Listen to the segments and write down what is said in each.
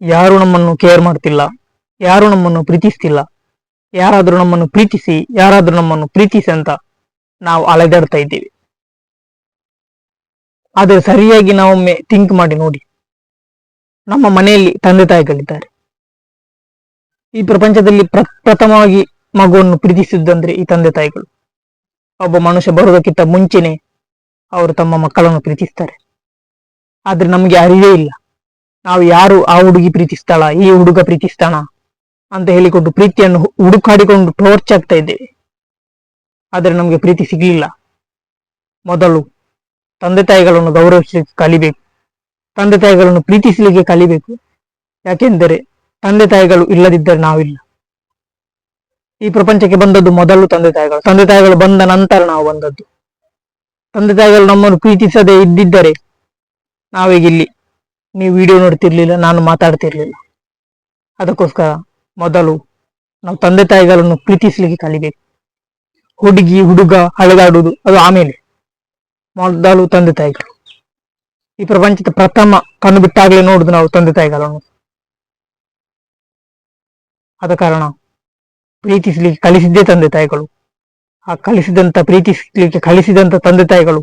ಯಾರು ನಮ್ಮನ್ನು ಕೇರ್ ಮಾಡ್ತಿಲ್ಲ, ಯಾರು ನಮ್ಮನ್ನು ಪ್ರೀತಿಸ್ತಿಲ್ಲ, ಯಾರಾದರೂ ನಮ್ಮನ್ನು ಪ್ರೀತಿಸಿ, ಯಾರಾದರೂ ನಮ್ಮನ್ನು ಪ್ರೀತಿಸಿ ಅಂತ ನಾವು ಅಲೆದಾಡ್ತಾ ಇದ್ದೇವೆ. ಆದರೆ ಸರಿಯಾಗಿ ನಾವೊಮ್ಮೆ ಥಿಂಕ್ ಮಾಡಿ ನೋಡಿ, ನಮ್ಮ ಮನೆಯಲ್ಲಿ ತಂದೆ ತಾಯಿಗಳಿದ್ದಾರೆ. ಈ ಪ್ರಪಂಚದಲ್ಲಿ ಪ್ರ- ಪ್ರಥಮವಾಗಿ ಮಗುವನ್ನು ಪ್ರೀತಿಸಿದ್ದಂದ್ರೆ ಈ ತಂದೆ ತಾಯಿಗಳು. ಒಬ್ಬ ಮನುಷ್ಯ ಬರೋದಕ್ಕಿಂತ ಮುಂಚೆನೆ ಅವರು ತಮ್ಮ ಮಕ್ಕಳನ್ನು ಪ್ರೀತಿಸ್ತಾರೆ. ಆದ್ರೆ ನಮಗೆ ಅರಿವೇ ಇಲ್ಲ. ನಾವು ಯಾರು ಆ ಹುಡುಗಿ ಪ್ರೀತಿಸ್ತಾಳ, ಈ ಹುಡುಗ ಪ್ರೀತಿಸ್ತಾನ ಅಂತ ಹೇಳಿಕೊಂಡು ಪ್ರೀತಿಯನ್ನು ಹುಡುಕಾಡಿಕೊಂಡು ಟೋರ್ಚ್ ಆಗ್ತಾ ಇದ್ದೇವೆ. ಆದರೆ ನಮಗೆ ಪ್ರೀತಿ ಸಿಗ್ಲಿಲ್ಲ. ಮೊದಲು ತಂದೆ ತಾಯಿಗಳನ್ನು ಗೌರವಿಸಲಿಕ್ಕೆ ಕಲಿಬೇಕು. ತಂದೆ ತಾಯಿಗಳನ್ನು ಪ್ರೀತಿಸಲಿಕ್ಕೆ ಕಲಿಬೇಕು. ಯಾಕೆಂದರೆ ತಂದೆ ತಾಯಿಗಳು ಇಲ್ಲದಿದ್ದರೆ ನಾವಿಲ್ಲ. ಈ ಪ್ರಪಂಚಕ್ಕೆ ಬಂದದ್ದು ಮೊದಲು ತಂದೆ ತಾಯಿಗಳು. ತಂದೆ ತಾಯಿಗಳು ಬಂದ ನಂತರ ನಾವು ಬಂದದ್ದು. ತಂದೆ ತಾಯಿಗಳು ನಮ್ಮನ್ನು ಪ್ರೀತಿಸದೇ ಇದ್ದಿದ್ದರೆ ನಾವೀಗ ಇಲ್ಲಿ ನೀವು ವಿಡಿಯೋ ನೋಡ್ತಿರ್ಲಿಲ್ಲ, ನಾನು ಮಾತಾಡ್ತಿರ್ಲಿಲ್ಲ. ಅದಕ್ಕೋಸ್ಕರ ಮೊದಲು ನಾವು ತಂದೆ ತಾಯಿಗಳನ್ನು ಪ್ರೀತಿಸಲಿಕ್ಕೆ ಕಲಿಬೇಕು. ಹುಡುಗಿ, ಹುಡುಗ ಅಳಗಾಡುವುದು, ಅದು ಆಮೇಲೆ ಮೊದಲು ತಂದೆ ತಾಯಿಗಳು. ಈ ಪ್ರಪಂಚದ ಪ್ರಥಮ ಕಣ್ಣು ಬಿಟ್ಟಾಗಲೇ ನೋಡುದು ನಾವು ತಂದೆ ತಾಯಿಗಳನ್ನು. ಆದ ಕಾರಣ ಪ್ರೀತಿಸಲಿಕ್ಕೆ ಕಲಿಸಿದ್ದೇ ತಂದೆ ತಾಯಿಗಳು. ಆ ಕಲಿಸಿದಂತ, ಪ್ರೀತಿಸಲಿಕ್ಕೆ ಕಲಿಸಿದಂತ ತಂದೆ ತಾಯಿಗಳು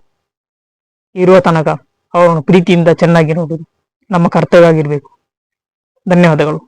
ಇರುವ ತನಕ ಅವರನ್ನು ಪ್ರೀತಿಯಿಂದ ಚೆನ್ನಾಗಿ ನೋಡುವುದು. ನಮ್ಮ ಕರ್ತವ್ಯ ಆಗಿರ್ಬೇಕು ಧನ್ಯವಾದಗಳು.